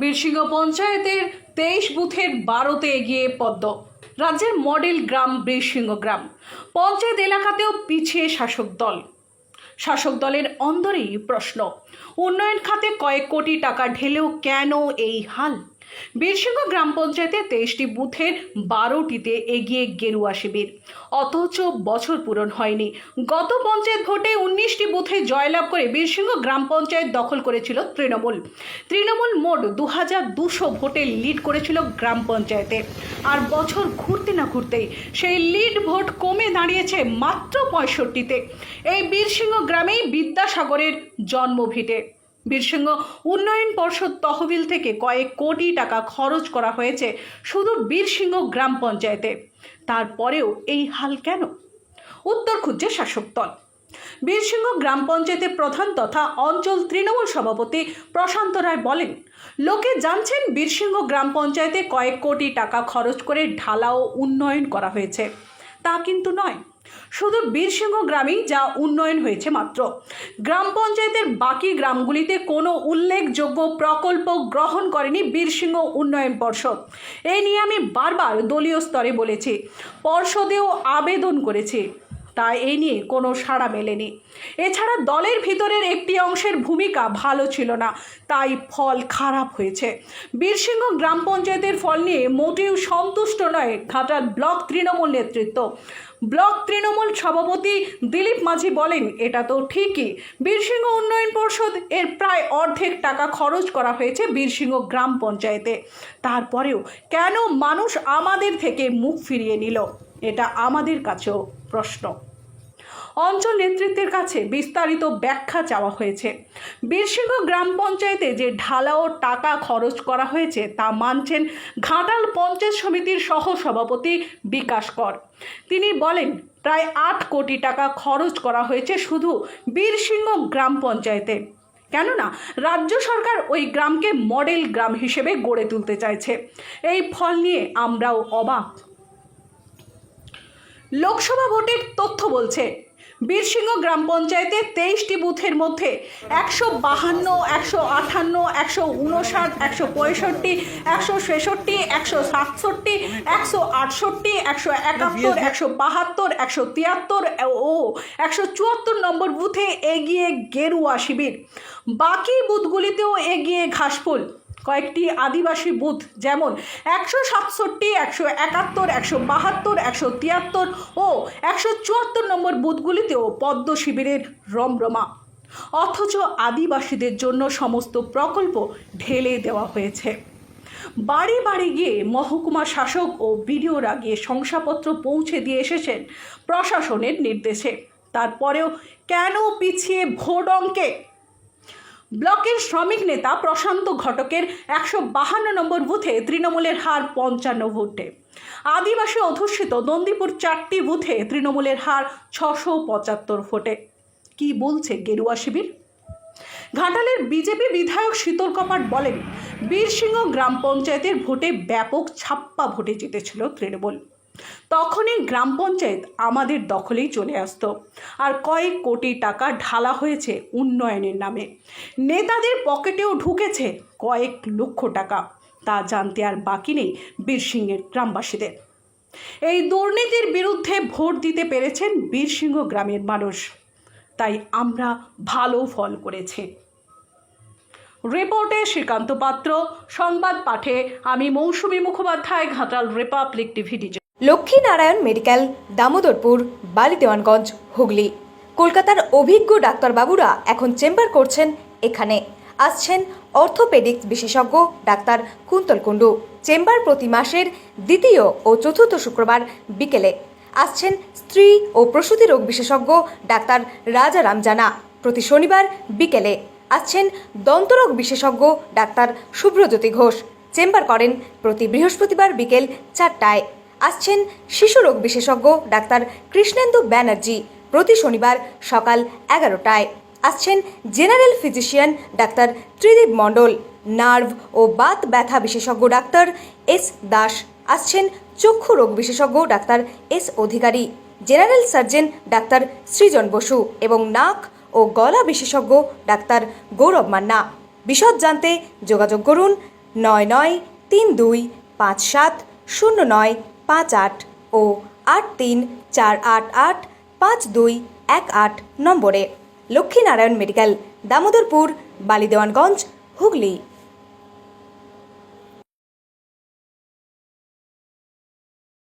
বীরসিংহ পঞ্চায়েতের তেইশ বুথের বারোতে এগিয়ে পদ্ম। রাজ্যের মডেল গ্রাম বীরসিংহ গ্রাম। পঞ্চায়েত এলাকাতেও পিছিয়ে শাসক দল। শাসক দলের অন্দরেই প্রশ্ন, উন্নয়ন খাতে কয়েক কোটি টাকা ঢেলেও কেন এই হাল? বীরসিংহ গ্রাম পঞ্চায়েতে তেইশটি বুথের বারোটিতে এগিয়ে গেরুয়া শিবির। অথচ বছর পূরণ হয়নি। গত পঞ্চায়েত ভোটে উনিশটি বুথে জয়লাভ করে বীরসিংহ গ্রাম পঞ্চায়েত দখল করেছিল তৃণমূল। তৃণমূল মোট দু হাজার দুশো ভোটে লিড করেছিল গ্রাম পঞ্চায়েতে। আর বছর ঘুরতে না ঘুরতেই সেই লিড ভোট কমে দাঁড়িয়েছে মাত্র পঁয়ষট্টিতে। এই বীরসিংহ গ্রামেই বিদ্যাসাগরের জন্মভিটে। বীরসিংহ উন্নয়ন পর্ষদ তহবিল থেকে কয়েক কোটি টাকা খরচ করা হয়েছে শুধু বীরসিংহ গ্রাম পঞ্চায়েতে। তারপরেও এই হাল কেন? উত্তর খুঁজছে শাসক দল। বীরসিংহ গ্রাম পঞ্চায়েতের প্রধান তথা অঞ্চল তৃণমূল সভাপতি প্রশান্ত রায় বলেন, লোকে জানছেন বীরসিংহ গ্রাম পঞ্চায়েতে কয়েক কোটি টাকা খরচ করে ঢালা ও উন্নয়ন করা হয়েছে। তা কিন্তু নয়। শুধু বীরসিংহ গ্রামেই যা উন্নয়ন হয়েছে মাত্র। গ্রাম পঞ্চায়েতের বাকি গ্রামগুলিতে কোনো উল্লেখযোগ্য প্রকল্প গ্রহণ করেনি বীরসিংহ উন্নয়ন পর্ষদ। এই নিয়ে আমি বারবার দলীয় স্তরে বলেছি, পর্ষদেও আবেদন করেছি তা এই নিয়ে কোনো সাড়া মেলেনি। এছাড়া দলের ভিতরের একটি অংশের ভূমিকা ভালো ছিল না, তাই ফল খারাপ হয়েছে। বীরসিংহ গ্রাম পঞ্চায়েতের ফল নিয়ে মোটেও সন্তুষ্ট নয় ঘাটাল ব্লক তৃণমূল নেতৃত্ব। ব্লক তৃণমূল সভাপতি দিলীপ মাঝি বলেন, এটা তো ঠিকই। বীরসিংহ উন্নয়ন পর্ষদ এর প্রায় অর্ধেক টাকা খরচ করা হয়েছে বীরসিংহ গ্রাম পঞ্চায়েতে। তারপরেও কেন মানুষ আমাদের থেকে মুখ ফিরিয়ে নিল? এটা আমাদের কাছেও প্রশ্ন। অঞ্চল নেতৃত্বের কাছে বিস্তারিত ব্যাখ্যা চাওয়া হয়েছে। বীরসিংহ গ্রাম পঞ্চায়েতে যে ঢালাও টাকা খরচ করা হয়েছে তা মানছেন ঘাটাল পঞ্চায়েত সমিতির সহ সভাপতি বিকাশ কর। তিনি বলেন, প্রায় আট কোটি টাকা খরচ করা হয়েছে শুধু বীরসিংহ গ্রাম পঞ্চায়েতে। কেননা, রাজ্য সরকার ওই গ্রামকে মডেল গ্রাম হিসেবে গড়ে তুলতে চাইছে। এই ফল নিয়ে আমরাও অবাক। লোকসভা ভোটের তথ্য বলছে বীরসিংহ গ্রাম পঞ্চায়েতে তেইশটি বুথের মধ্যে একশো বাহান্ন একশো আটান্ন একশো উনষাট একশো পঁয়ষট্টি একশো ছেষট্টি একশো সাতষট্টি একশো আটষট্টি একশো একাত্তর একশো বাহাত্তর একশো তিয়াত্তর ও একশো চুয়াত্তর নম্বর বুথে এগিয়ে গেরুয়া শিবির। বাকি বুথগুলিতেও এগিয়ে ঘাসফুল। কয়েকটি আদিবাসী বুথ, যেমন একশো সাতষট্টি, একশো একাত্তর, একশো বাহাত্তর, একশো তিয়াত্তর ও একশো চুয়াত্তর নম্বর বুথগুলিতেও পদ্ম শিবিরের রমরমা। অথচ আদিবাসীদের জন্য সমস্ত প্রকল্প ঢেলে দেওয়া হয়েছে। বাড়ি বাড়ি গিয়ে মহকুমা শাসক ও বিডিওরা গিয়ে শংসাপত্র পৌঁছে দিয়ে এসেছেন প্রশাসনের নির্দেশে। তারপরেও কেন পিছিয়ে ভোট অঙ্কে ব্লকের শ্রমিক নেতা প্রশান্ত ঘটকের একশো বাহান্ন নম্বর বুথে তৃণমূলের হার পঞ্চান্ন ভোটে। আদিবাসী অধ্যুষিত নন্দীপুর চারটি বুথে তৃণমূলের হার ছশো পঁচাত্তর ভোটে। কি বলছে গেরুয়া শিবির? ঘাটালের বিজেপি বিধায়ক শীতল কপাট বলেন, বীরসিংহ গ্রাম পঞ্চায়েতের ভোটে ব্যাপক ছাপ্পা ভোটে জিতেছিল তৃণমূল। তখনই গ্রাম পঞ্চায়েত আমাদের দখলেই চলে আসতো। আর কয়েক কোটি টাকা ঢালা হয়েছে উন্নয়নের নামে। নেতাদের পকেটেও ঢুকেছে কয়েক লক্ষ টাকা। তা জানতে আর বাকি নেই বীরসিংহের গ্রামবাসীদের। এই দুর্নীতির বিরুদ্ধে ভোট দিতে পেরেছেন বীরসিংহ গ্রামের মানুষ। তাই আমরা ভালো ফল করেছি। রিপোর্টে শ্রীকান্ত পাত্র, সংবাদ পাঠে আমি Mousumi Mukhopadhyay, Ghatal Republic TV Lakshminarayan medical Damodarpur, Balidewanganj, Hooghly. কলকাতার অভিজ্ঞ ডাক্তারবাবুরা এখন চেম্বার করছেন এখানে। আসছেন অর্থোপেডিক্স বিশেষজ্ঞ ডাক্তার কুন্তল কুণ্ডু। চেম্বার প্রতি মাসের দ্বিতীয় ও চতুর্থ শুক্রবার বিকেলে। আসছেন স্ত্রী ও প্রসূতি রোগ বিশেষজ্ঞ ডাক্তার রাজারাম জানা প্রতি শনিবার বিকেলে। আসছেন দন্তরোগ বিশেষজ্ঞ ডাক্তার শুভ্রজ্যোতি ঘোষ। চেম্বার করেন প্রতি বৃহস্পতিবার বিকেল চারটায়। আসছেন শিশু রোগ বিশেষজ্ঞ ডাক্তার কৃষ্ণেন্দু ব্যানার্জি প্রতি শনিবার সকাল এগারোটায়। আসছেন জেনারেল ফিজিশিয়ান ডাক্তার ত্রিদীপ মণ্ডল, নার্ভ ও বাত ব্যথা বিশেষজ্ঞ ডাক্তার এস দাস। আসছেন চক্ষু রোগ বিশেষজ্ঞ ডাক্তার এস অধিকারী, জেনারেল সার্জন ডাক্তার সৃজন বসু এবং নাক ও গলা বিশেষজ্ঞ ডাক্তার গৌরব মান্না। বিশদ জানতে যোগাযোগ করুন নয় নয় তিন দুই পাঁচ সাত শূন্য নয় পাঁচ আট ও আট তিন চার আট আট পাঁচ দুই এক আট নম্বরে। লক্ষ্মীনারায়ণ মেডিকেল, দামোদরপুর, বালিদেওয়ানগঞ্জ, হুগলি।